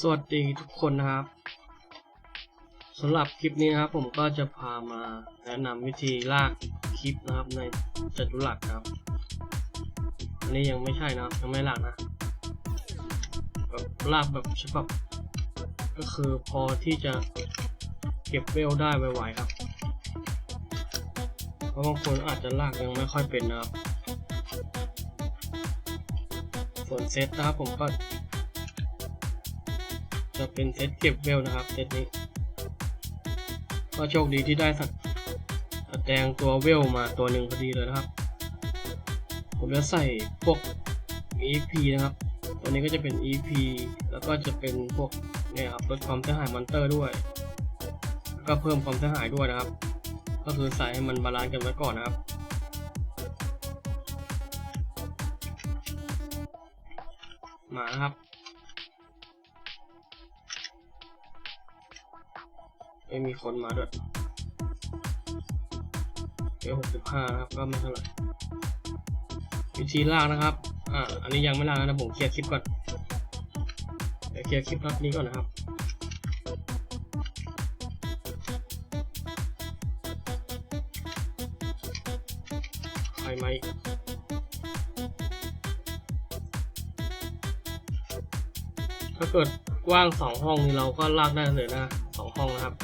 สวัสดีทุกคนนะครับสำหรับคลิปนี้นะครับผมก็จะพามาแนะนำวิธีลากคลิปนะครับในจัตุรัสครับ อันนี้ยังไม่ใช่นะครับยังไม่ลากนะแบบลากแบบฉบับ ก็คือพอที่จะเก็บเวลได้ไวๆครับ เพราะบางคนอาจจะลากยังไม่ค่อยเป็นนะครับ ส่วนเซตนะครับผมก็ จะเป็นเซตเก็บเวลนะครับเซตนี้ ก็โชคดีที่ได้สัตว์สัตว์แดงตัวเวลมาตัวหนึ่งพอดีเลยนะครับ ผมจะใส่พวก EP นะครับ ตัวนี้ก็จะเป็น EP แล้วก็จะเป็นพวกเนี่ยครับลดความเสียหายมอนเตอร์ด้วยแล้วก็เพิ่มความเสียหายด้วยนะครับ ก็คือใส่ให้มันบาลานซ์กันไว้ก่อนนะครับมานะครับ ไม่มีคนมาด้วยเอหกสิบห้าครับก็ไม่เท่าไหร่วิธีลากนะครับ อ่า อันนี้ยังไม่ลากนะผมเคลียร์คลิปก่อนเดี๋ยวเคลียร์คลิปนัดนี้ก่อนนะครับใครมาอีกถ้าเกิดกว้างสองห้องนี่เราก็ลากได้เลยนะสองห้องนะครับ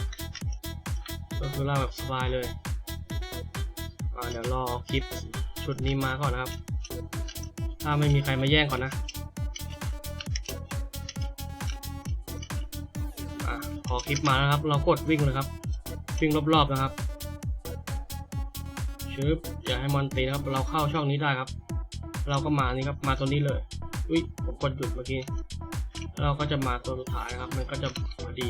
ก็คือลาแบบสบายเลยอ่าเดี๋ยวรอคลิปชุดนี้มาก่อนนะครับ ถ้าไม่มีใครมาแย่งก่อนนะอะพอคลิปมานะครับ เรากดวิ่งเลยครับ วิ่งรอบๆนะครับชึบอย่าให้มันตีนะครับ เราเข้าช่องนี้ได้ครับ เราก็มานี่ครับ มาตัวนี้เลยอุ้ยผมกดหยุดเมื่อกี้เราก็จะมาตัวสุดท้ายนะครับ มันก็จะพอดี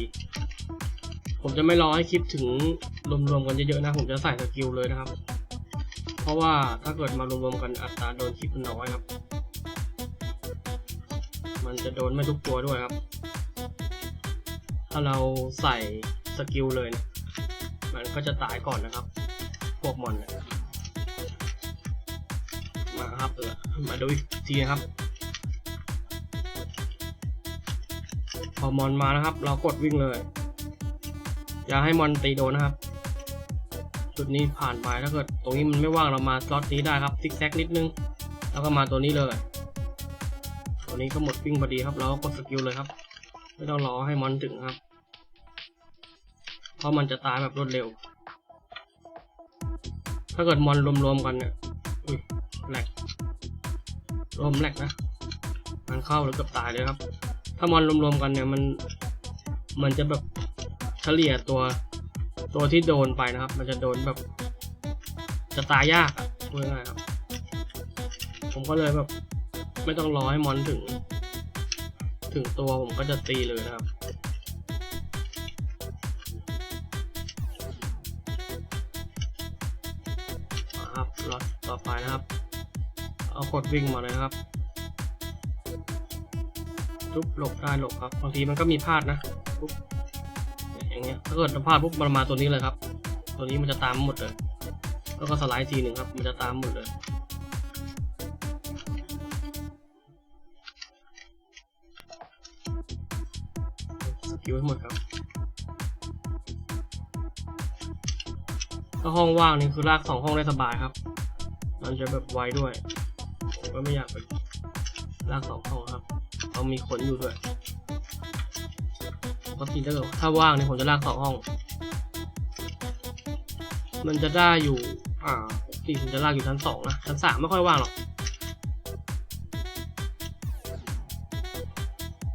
ผมจะไม่รอให้คลิปถึงรวมๆกันเยอะๆนะ ผมจะใส่สกิลเลยนะครับ เพราะว่าถ้าเกิดมารวมๆกันอัตราโดนคลิปมันน้อยครับ มันจะโดนไม่ทุกตัวด้วยครับ ถ้าเราใส่สกิลเลยเนี่ยมันก็จะตายก่อนนะครับ พวกมอนนี่ยมาครับเออมาดูอีกทีนะครับพอมอนมานะครับ เรากดวิ่งเลย อย่าให้มอนตีโดนนะครับ จุดนี้ผ่านไปถ้าเกิดตรงนี้มันไม่ว่างเรามาสล็อตนี้ได้ครับซิกแซกนิดนึง แล้วก็มาตัวนี้เลยตัวนี้ก็หมดวิ่งพอดีครับเราก็กดสกิลเลยครับ ไม่ต้องรอให้มอนถึงครับ เพราะมันจะตายแบบรวดเร็ว ถ้าเกิดมอนรวมๆกันเนี่ยอุ้ยแหลกรวมแหลกนะมันเข้าแล้วเกือบตายเลยครับ ถ้ามอนรวมๆกันเนี่ยมันมันจะแบบ ฉลี่ยตัวตัวที่โดนไปนะครับ มันจะโดนแบบจะตายยากอะพูดง่ายครับ ผมก็เลยแบบ ไม่ต้องรอให้มอนถึง ถึงตัวผมก็จะตีเลยนะครับครับรอต่อไปนะครับ เอากดวิ่งมาเลยครับทุบหลบได้หลบครับ บางทีมันก็มีพลาดนะทุบ อย่างเงี้ยถ้าเกิดพลาดปุ๊บมันมาตัวนี้เลยครับ ตัวนี้มันจะตามหมดเลยแล้วก็สไลด์ทีหนึ่งครับ มันจะตามหมดเลยสกิลให้หมดครับ ถ้าห้องว่างนี่คือลากสองห้องได้สบายครับ มันจะแบบไวด้วยผมก็ไม่อยากไปลากสองห้องครับเรามีขนอยู่ด้วย ปกติถ้าเกิดถ้าว่างเนี่ยผมจะลากสองห้อง มันจะได้อยู่ อ่าปกติผมจะลากอยู่ชั้นสองนะชั้นสามไม่ค่อยว่างหรอก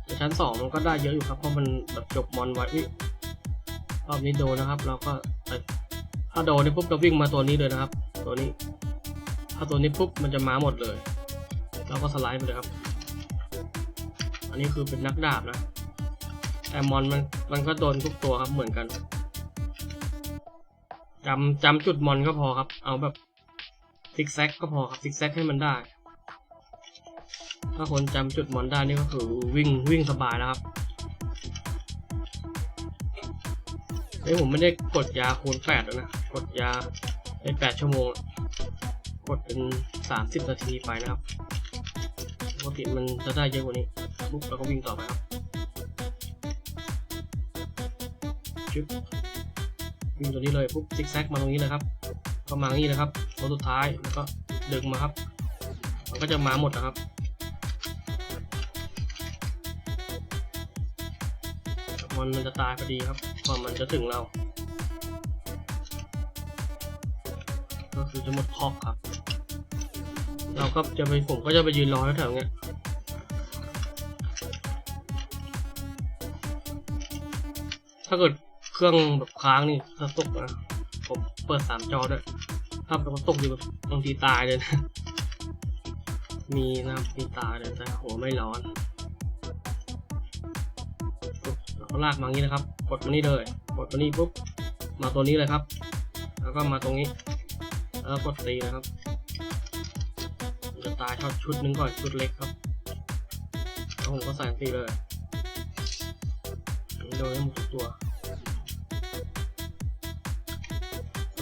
แต่ชั้นสองมันก็ได้เยอะอยู่ครับเพราะมันแบบจบมอนไว้รอบนี้โดนนะครับ เราก็ถ้าโดนนี่ปุ๊บเราวิ่งมาตัวนี้เลยนะครับ ตัวนี้ ถ้าตัวนี้ปุ๊บมันจะมาหมดเลย เราก็สไลด์ไปเลยครับ อันนี้คือเป็นนักดาบนะ แต่มอนมันมันก็โดนทุกตัวครับเหมือนกันจำจำจุดมอนก็พอครับ เอาแบบซิกแซกก็พอครับซิกแซกให้มันได้ ถ้าคนจำจุดมอนได้นี่ก็คือวิ่งวิ่งสบายแล้วครับเฮ้ยผมไม่ได้กดยาคูณแปดแล้วนะ กดยาในแปดชั่วโมง กดเป็นสามสิบนาทีไปนะครับปกติมันจะได้เยอะกว่านี้ปุ๊บเราก็วิ่งต่อไปครับ ชึบวิ่งตัวนี้เลยปุ๊บซิกแซกมาตรงนี้เลยครับก็มางนี้นะครับตัวสุดท้ายแล้วก็ดึงมาครับ มันก็จะมาหมดนะครับมันมันจะตายพอดีครับก่อนมันจะถึงเรา ก็คือจะหมดคอกครับ เราก็จะไปผมก็จะไปยืนรอแถวๆเนี้ยถ้าเกิด รื่องแบบค้างนี่ถ้าตกนะผมเปิดสามจอด้วยถ้าแบบตกอยู่แบบบางทีตายเลยนะ มีนะมีตายเลยแต่หัวไม่ร้อนเราก็ลากมาอย่างนี้นะครับ กดมานี่เลยกดมานี่ปุ๊บมาตัวนี้เลยครับ แล้วก็มาตรงนี้ แล้วกดตีนะครับจะตายชอตชุดนึงก่อนชุดเล็กครับแล้วผมก็ใส่ตีเลยโดยให้หมดตัว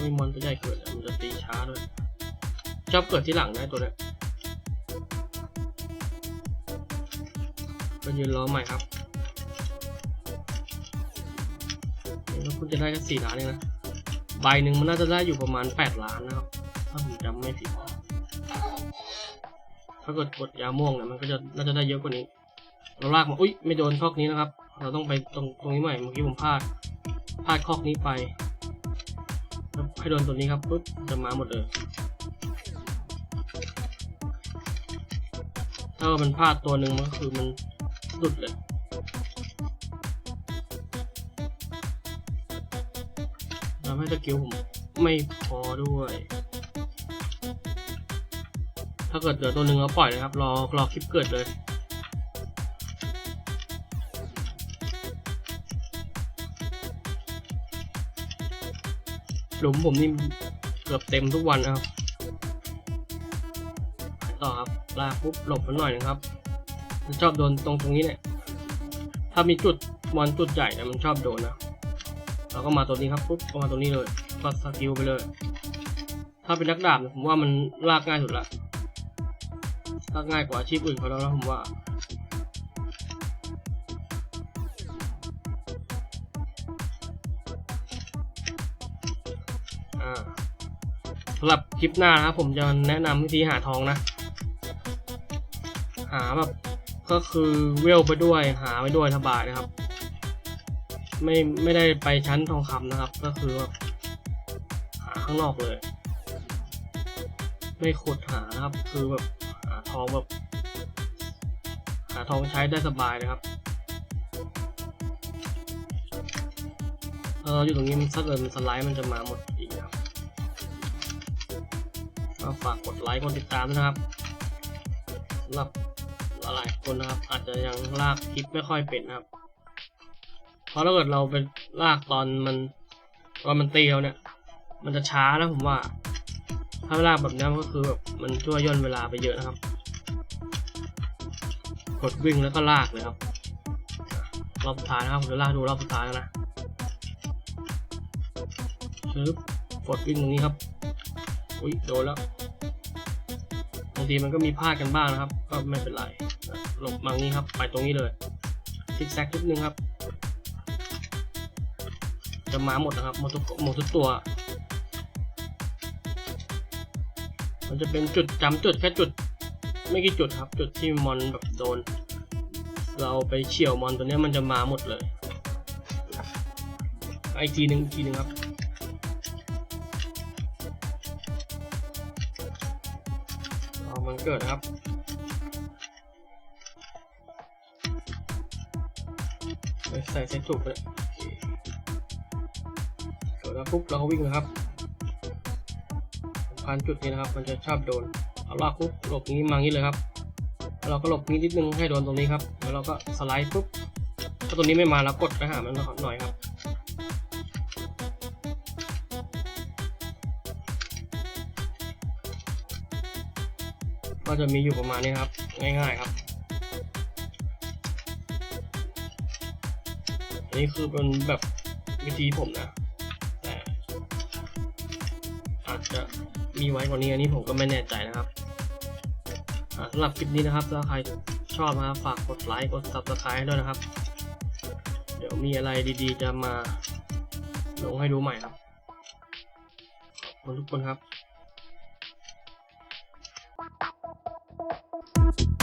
มีมอนตัวใหญ่เกิดมันจะตีช้าด้วย ชอบเกิดที่หลังนะตัวเนี้ยก็ยืนรอใหม่ครับแล้วคุณจะได้แค่สี่ล้านเองนะ ใบหนึ่งมันน่าจะได้อยู่ประมาณแปดล้านนะครับ ถ้าผมจำไม่ผิด ถ้าเกิดกดยาม่วงเนี่ยมันก็จะน่าจะได้เยอะกว่านี้ เราลากมา อุ้ยไม่โดนคอกนี้นะครับ เราต้องไปตรงตรงนี้ใหม่ เมื่อกี้ผมพลาด พลาดคอกนี้ไป ให้โดนตัวนี้ครับปุ๊บจะมาหมดเลยถ้ามันพลาดตัวหนึ่งมันก็คือมันหลุดเลยทำให้สกิลผมไม่พอด้วย ถ้าเกิดเหลือตัวหนึ่งเราปล่อยเลยครับ รอรอคลิปเกิดเลย หลุมผมนี่เกือบเต็มทุกวันนะครับ ต่อครับลากปุ๊บหลบมันหน่อยนะครับ มันชอบโดนตรงตรงนี้เนี่ย ถ้ามีจุดมอนจุดใหญ่เนี่ยมันชอบโดนนะเราก็มาตัวนี้ครับปุ๊บก็มาตัวนี้เลยก็สกิลไปเลย ถ้าเป็นนักดาบเนี่ยผมว่ามันลากง่ายสุดละลากง่ายกว่าอาชีพอื่นเขาแล้วนะผมว่าำหรับคลิปหน้านะครับผมจะแนะนำวิธีหาทองนะ หาแบบก็คือเวลไปด้วยหาไปด้วยสบายนะครับ ไม่ไม่ได้ไปชั้นทองคำนะครับ ก็คือแบบหาข้างนอกเลย ไม่ขุดหานะครับ คือแบบหาทองแบบ หาทองใช้ได้สบายเลยครับเอออยู่ตรงนี้มันถ้าเกิดมันสไลด์มันจะมาหมด ก็ฝากกดไลค์กดติดตามนะครับสำหรับหลายๆคนนะครับ อาจจะยังลากคลิปไม่ค่อยเป็นนะครับ เพราะถ้าเกิดเราไปลากตอนมันตอนมันเตีเราเนี่ย มันจะช้านะผมว่า ถ้าลากแบบนี้ก็คือแบบมันช่วยย่นเวลาไปเยอะนะครับ กดวิ่งแล้วก็ลากเลยครับรอบสุดท้ายนะครับผมจะลากดูรอบสุดท้ายนะชึบกดวิ่งตรงนี้ครับ อุ้ยโดนแล้วบางทีมันก็มีพลาดกันบ้างนะครับ ก็ไม่เป็นไรหลบมางี้ครับ ไปตรงนี้เลยซิกแซกนิดนึงครับ จะมาหมดนะครับหมดทุกหมดทุกตัว มันจะเป็นจุดจำจุดแค่จุด ไม่กี่จุดครับ จุดที่มอนแบบโดน เราไปเฉี่ยวมอนตัวนี้มันจะมาหมดเลยไอกทีหนึ่งอีกทีหนึ่งครับ เกิดนะครับ ใส่ใส่ใส่ถูกเลยเกิดแล้วปุ๊บเราก็วิ่งนะครับสำคัญจุดนี้นะครับ มันจะชอบโดน เอาลากปุ๊บหลบนี้มางี้เลยครับ เราก็หลบนี้นิดนึงให้โดนตรงนี้ครับ แล้วเราก็สไลด์ปุ๊บ ถ้าตัวนี้ไม่มาเรากดไปหามันหน่อยครับ ก็จะมีอยู่ประมาณนี้ครับ ง่ายๆครับอันนี้คือเป็นแบบวิธีผมนะแต่อาจจะมีไว้กว่านี้อันนี้ผมก็ไม่แน่ใจนะครับสำหรับคลิปนี้นะครับถ้าใครชอบนะฝากกดไลค์กด subscribe ให้ด้วยนะครับ เดี๋ยวมีอะไรดีๆ จะมาลงให้ดูใหม่ครับขอบคุณทุกคนครับ Thank you